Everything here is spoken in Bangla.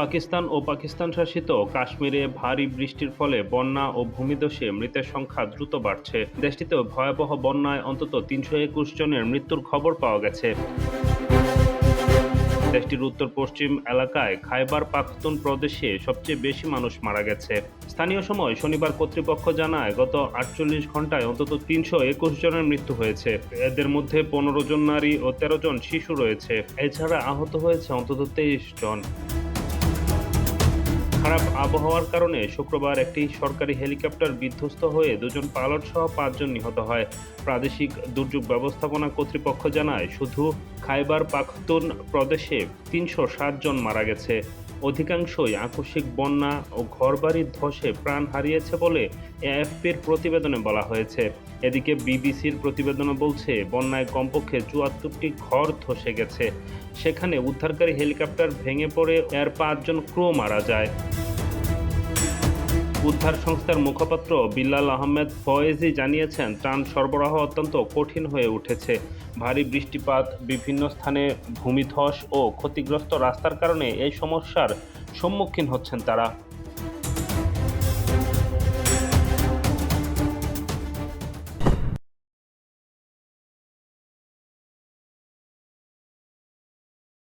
পাকিস্তান ও পাকিস্তান শাসিত কাশ্মীরে ভারী বৃষ্টির ফলে বন্যা ও ভূমিধসে মৃতের সংখ্যা দ্রুত বাড়ছে। দেশটিতে ভয়াবহ বন্যায় অন্তত তিনশো একুশ জনের মৃত্যুর খবর পাওয়া গেছে। দেশটির উত্তর পশ্চিম এলাকায় খাইবার পাখতুন প্রদেশে সবচেয়ে বেশি মানুষ মারা গেছে। স্থানীয় সময় শনিবার কর্তৃপক্ষ জানায়, গত আটচল্লিশ ঘন্টায় অন্তত তিনশো একুশ জনের মৃত্যু হয়েছে। এদের মধ্যে পনেরো জন নারী ও তেরো জন শিশু রয়েছে। এছাড়া আহত হয়েছে অন্তত তেইশ জন। খারাপ আবহাওয়ার কারণে শুক্রবার একটি সরকারি হেলিকপ্টার বিধ্বস্ত হয়ে দুজন পাইলট সহ পাঁচজন নিহত হয়। প্রাদেশিক দুর্যোগ ব্যবস্থাপনা কর্তৃপক্ষ জানায়, শুধু খাইবার পাখতুন প্রদেশে তিনশো জন মারা গেছে। অধিকাংশই আকস্মিক বন্যা ও ঘরবাড়ির ধসে প্রাণ হারিয়েছে বলে এএফপির প্রতিবেদনে বলা হয়েছে। এদিকে বিবিসির প্রতিবেদনে বলছে, বন্যায় কমপক্ষে চুয়াত্তরটি ঘর ধসে গেছে। সেখানে উদ্ধারকারী হেলিকপ্টার ভেঙে পড়ে এর পাঁচজন ক্রু মারা যায়। উদ্ধার সংস্থার মুখপাত্র বিল্লাল আহমেদ ফয়েজি জানিয়েছেন, ত্রাণ সরবরাহ অত্যন্ত কঠিন হয়ে উঠেছে। ভারী বৃষ্টিপাত, বিভিন্ন স্থানে ভূমিধস ও ক্ষতিগ্রস্ত রাস্তার কারণে এই সমস্যার সম্মুখীন হচ্ছেন তারা।